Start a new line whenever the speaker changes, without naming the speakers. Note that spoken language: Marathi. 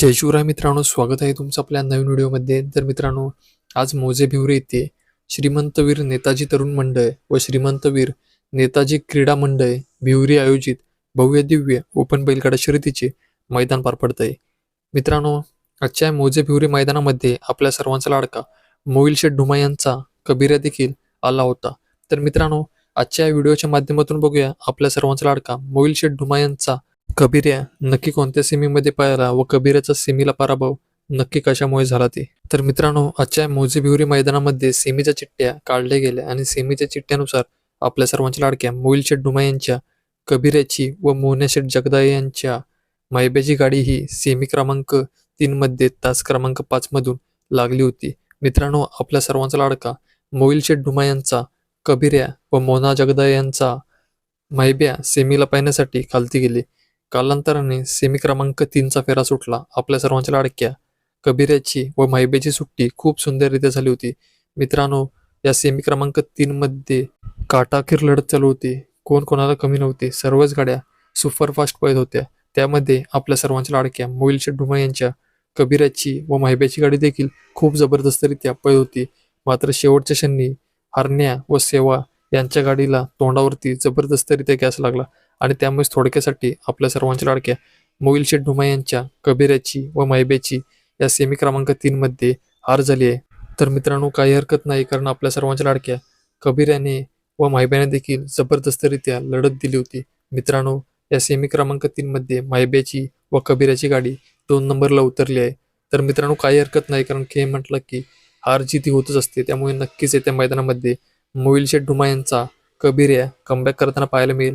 जय शिवराय मित्रांनो स्वागत आहे तुमचं आपल्या नवीन व्हिडिओमध्ये. तर मित्रांनो आज मोजे भिवरे येथे श्रीमंतवीर नेताजी तरुण मंडळ व श्रीमंतवीर नेताजी क्रीडा मंडळ भिवरी आयोजित भव्य दिव्य ओपन बैलगाडा शर्यतीचे मैदान पार पडत आहे. मित्रांनो आजच्या मोजे भिवरे मैदानामध्ये आपल्या सर्वांचा लाडका मोईल शेठ ढुमा यांचा कबिरा देखील आला होता. तर मित्रांनो आजच्या व्हिडिओच्या माध्यमातून बघूया आपल्या सर्वांचा लाडका मोईल शेठ ढुमा यांचा कबिऱ्या नक्की कोणत्या सेमीमध्ये पाहिला व कबीराचा सेमीला पराभव नक्की कशामुळे झाला ते? तर मित्रांनो आजच्या मोजे मैदानामध्ये सेमीच्या चिठ्ठ्या काढल्या गेल्या आणि सेमीच्या चिठ्ठ्यानुसार आपल्या सर्वांच्या लाडक्या मोईल शेठ डुमा यांच्या कबिऱ्याची व मोहन्या शेठ जगदाळे यांच्या मायब्याची गाडी ही सेमी क्रमांक तीनमध्ये तास क्रमांक पाच मधून लागली होती. मित्रांनो आपल्या सर्वांचा लाडका मोईल शेठ डुमा यांचा कबिऱ्या व मोना जगदाळे यांचा मायब्या सेमीला पाहण्यासाठी खालती गेली. कालांतराने सेमी क्रमांक तीनचा फेरा सुटला. आपल्या सर्वांच्या लाडक्या कबीराची व माहिबेची सुट्टी खूप सुंदररित्या झाली होती. मित्रांनो या सेमी क्रमांक तीनमध्ये काटाकीर लढत चालू होती. कोण कोणाला कमी नव्हते. सर्वच गाड्या सुपरफास्ट पळत होत्या. त्यामध्ये आपल्या सर्वांच्या लाडक्या मोईल शेड्डुमा यांच्या कबीराची व माहिब्याची गाडी देखील खूप जबरदस्तरित्या पळत होती. मात्र शेवटच्या क्षणी हरण्या व सेवा यांच्या गाडीला तोंडावरती जबरदस्तरित्या गॅस लागला. आणि त्यामुळेच थोडक्यासाठी आपल्या सर्वांच्या लाडक्या मोईलशेठ ढुमा यांच्या कबीराची व मायब्याची या सेमी क्रमांक तीनमध्ये हार झाली आहे. तर मित्रांनो काही हरकत नाही कारण आपल्या सर्वांच्या लाडक्या कबीराने व मायब्याने देखील जबरदस्तरित्या लढत दिली होती. मित्रांनो या सेमी क्रमांक तीनमध्ये मायब्याची व कबीराची गाडी दोन नंबरला उतरली आहे. तर मित्रांनो काही हरकत नाही कारण खेळ म्हटलं की हार जिथे होतच असते. त्यामुळे नक्कीच येत्या मैदानामध्ये मोईलशेठ ढुमा डुमा यांचा कबिऱ्या कमबॅक करताना पाहायला मिळेल.